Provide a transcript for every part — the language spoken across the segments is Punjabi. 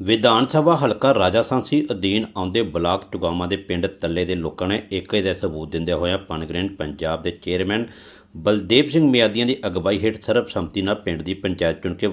ਵਿਧਾਨ ਸਭਾ ਹਲਕਾ ਰਾਜਾਸਾਂਸੀ ਅਧੀਨ ਆਉਂਦੇ ਬਲਾਕ ਟੁਗਾਮਾ ਦੇ ਪਿੰਡ ਤੱਲੇ ਦੇ ਲੋਕਾਂ ਨੇ ਏਕੇ ਦਾ ਸਬੂਤ ਦਿੰਦੇ ਹੋਇਆ ਪਨਗ੍ਰੈਂਡ ਪੰਜਾਬ ਦੇ ਚੇਅਰਮੈਨ ਬਲਦੇਵ ਸਿੰਘ ਮਿਆਦੀਆਂ ਦੀ ਅਗਵਾਈ ਹੇਠ ਸਰਬਸੰਮਤੀ ਨਾਲ ਪਿੰਡ ਦੀ ਪੰਚਾਇਤ ਚੁਣ ਕੇ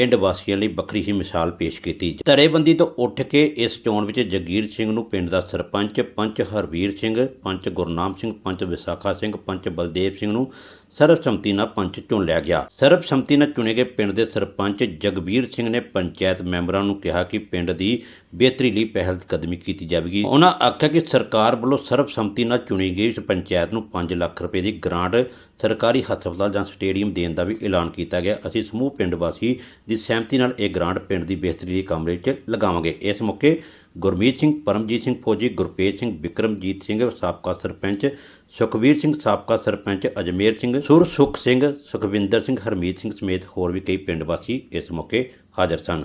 ਪਿੰਡ ਵਾਸੀਆਂ ਲਈ ਵੱਖਰੀ ਹੀ ਮਿਸਾਲ ਪੇਸ਼ ਕੀਤੀ। ਧੜੇਬੰਦੀ ਤੋਂ ਉੱਠ ਕੇ ਇਸ ਚੋਣ ਵਿੱਚ ਜਗੀਰ ਸਿੰਘ ਨੂੰ ਪਿੰਡ ਦਾ ਸਰਪੰਚ, ਪੰਚ ਹਰਵੀਰ ਸਿੰਘ, ਪੰਚ ਗੁਰਨਾਮ ਸਿੰਘ, ਪੰਚ ਵਿਸਾਖਾ ਸਿੰਘ, ਪੰਚ ਬਲਦੇਵ ਸਿੰਘ ਨੂੰ ਸਰਬਸੰਮਤੀ ਨਾਲ ਪੰਚ ਚੁਣ ਲਿਆ ਗਿਆ। ਸਰਬਸੰਮਤੀ ਨਾਲ ਚੁਣੇ ਗਏ ਪਿੰਡ ਦੇ ਸਰਪੰਚ ਜਗਬੀਰ ਸਿੰਘ ਨੇ ਪੰਚਾਇਤ ਮੈਂਬਰਾਂ ਨੂੰ ਕਿਹਾ ਕਿ ਪਿੰਡ ਦੀ ਬਿਹਤਰੀ ਲਈ ਪਹਿਲ ਕਦਮੀ ਕੀਤੀ ਜਾਵੇਗੀ। ਉਹਨਾਂ ਆਖਿਆ ਕਿ ਸਰਕਾਰ ਵੱਲੋਂ ਸਰਬਸੰਮਤੀ ਨਾਲ ਚੁਣੀ ਗਈ ਇਸ ਪੰਚਾਇਤ ਨੂੰ 5 ਲੱਖ ਰੁਪਏ ਦੀ ਗ੍ਰਾਂਟ ਸਰਕਾਰੀ ਹਸਪਤਾਲ ਜਾਂ ਸਟੇਡੀਅਮ ਦੇਣ ਦਾ ਵੀ ਐਲਾਨ ਕੀਤਾ ਗਿਆ। ਅਸੀਂ ਸਮੂਹ ਪਿੰਡ ਵਾਸੀ ਦੀ ਸਹਿਮਤੀ ਨਾਲ ਇਹ ਗ੍ਰਾਂਟ ਪਿੰਡ ਦੀ ਬਿਹਤਰੀ ਲਈ ਕੰਮ ਵਿੱਚ ਲਗਾਵਾਂਗੇ। ਇਸ ਮੌਕੇ ਗੁਰਮੀਤ ਸਿੰਘ, ਪਰਮਜੀਤ ਸਿੰਘ ਫੌਜੀ ਗੁਰਪੇਜ ਸਿੰਘ, ਵਿਕਰਮਜੀਤ ਸਿੰਘ, ਸਾਬਕਾ ਸਰਪੰਚ, ਸੁਖਵੀਰ ਸਿੰਘ, ਸਾਬਕਾ ਸਰਪੰਚ, ਅਜਮੇਰ ਸਿੰਘ, ਸੁਰਸੁਖ ਸਿੰਘ, ਸੁਖਵਿੰਦਰ ਸਿੰਘ, ਹਰਮੀਤ ਸਿੰਘ ਸਮੇਤ ਹੋਰ ਵੀ ਕਈ ਪਿੰਡ ਵਾਸੀ ਇਸ ਮੌਕੇ ਹਾਜ਼ਰ ਸਨ।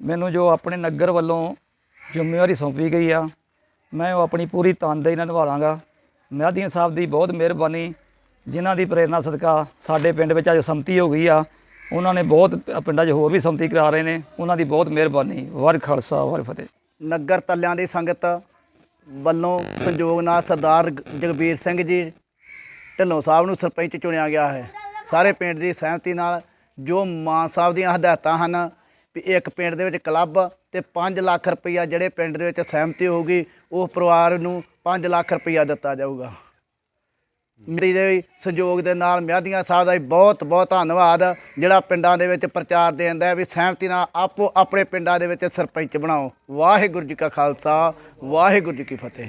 ਮੈਨੂੰ ਜੋ ਆਪਣੇ ਨਗਰ ਵੱਲੋਂ ਜ਼ਿੰਮੇਵਾਰੀ ਸੌਂਪੀ ਗਈ ਆ, ਮੈਂ ਉਹ ਆਪਣੀ ਪੂਰੀ ਤਨਦੇਹੀ ਨਾਲ ਨਿਭਾਵਾਂਗਾ ਮਹਿਦੀਆਂ ਸਾਹਿਬ ਦੀ ਬਹੁਤ ਮਿਹਰਬਾਨੀ, ਜਿਨ੍ਹਾਂ ਦੀ ਪ੍ਰੇਰਣਾ ਸਦਕਾ ਸਾਡੇ ਪਿੰਡ ਵਿੱਚ ਅੱਜ ਸੰਮਤੀ ਹੋ ਗਈ ਆ। ਉਹਨਾਂ ਨੇ ਬਹੁਤ ਪਿੰਡਾਂ 'ਚ ਹੋਰ ਵੀ ਸੰਮਤੀ ਕਰਾ ਰਹੇ ਨੇ। ਉਹਨਾਂ ਦੀ ਬਹੁਤ ਮਿਹਰਬਾਨੀ। ਵਾਹਿਗੁਰੂ ਖਾਲਸਾ, ਵਾਹਿਗੁਰੂ ਫਤਿਹ। ਨਗਰ ਤੱਲਿਆਂ ਦੀ ਸੰਗਤ ਵੱਲੋਂ ਸੰਯੋਗ ਨਾਲ ਸਰਦਾਰ ਗ- ਜਗਬੀਰ ਸਿੰਘ ਜੀ ਢਿੱਲੋਂ ਸਾਹਿਬ ਨੂੰ ਸਰਪੰਚ ਚੁਣਿਆ ਗਿਆ ਹੈ। ਸਾਰੇ ਪਿੰਡ ਦੀ ਸਹਿਮਤੀ ਨਾਲ ਜੋ ਮਾਨ ਸਾਹਿਬ ਦੀਆਂ ਹਦਾਇਤਾਂ ਹਨ ਵੀ ਇੱਕ ਪਿੰਡ ਦੇ ਵਿੱਚ ਕਲੱਬ ਤੇ 5 ਲੱਖ ਰੁਪਈਆ ਜਿਹੜੇ ਪਿੰਡ ਦੇ ਵਿੱਚ ਸਹਿਮਤੀ ਹੋਊਗੀ, ਉਹ ਪਰਿਵਾਰ ਨੂੰ 5 ਲੱਖ ਰੁਪਈਆ ਦਿੱਤਾ ਜਾਊਗਾ। ਮੇਰੀ ਦੇ ਸੰਯੋਗ ਦੇ ਨਾਲ ਮਿਆਦੀਆਂ ਸਾਹਿਬ ਦਾ ਵੀ ਬਹੁਤ ਬਹੁਤ ਧੰਨਵਾਦ। ਜਿਹੜਾ ਪਿੰਡਾਂ ਦੇ ਵਿੱਚ ਪ੍ਰਚਾਰ ਦੇਂਦਾ ਹੈ ਵੀ ਸਹਿਮਤੀ ਨਾਲ ਆਪੋ ਆਪਣੇ ਪਿੰਡਾਂ ਦੇ ਵਿੱਚ ਸਰਪੰਚ ਬਣਾਓ। ਵਾਹਿਗੁਰੂ ਜੀ ਕਾ ਖਾਲਸਾ, ਵਾਹਿਗੁਰੂ ਜੀ ਕੀ ਫਤਿਹ।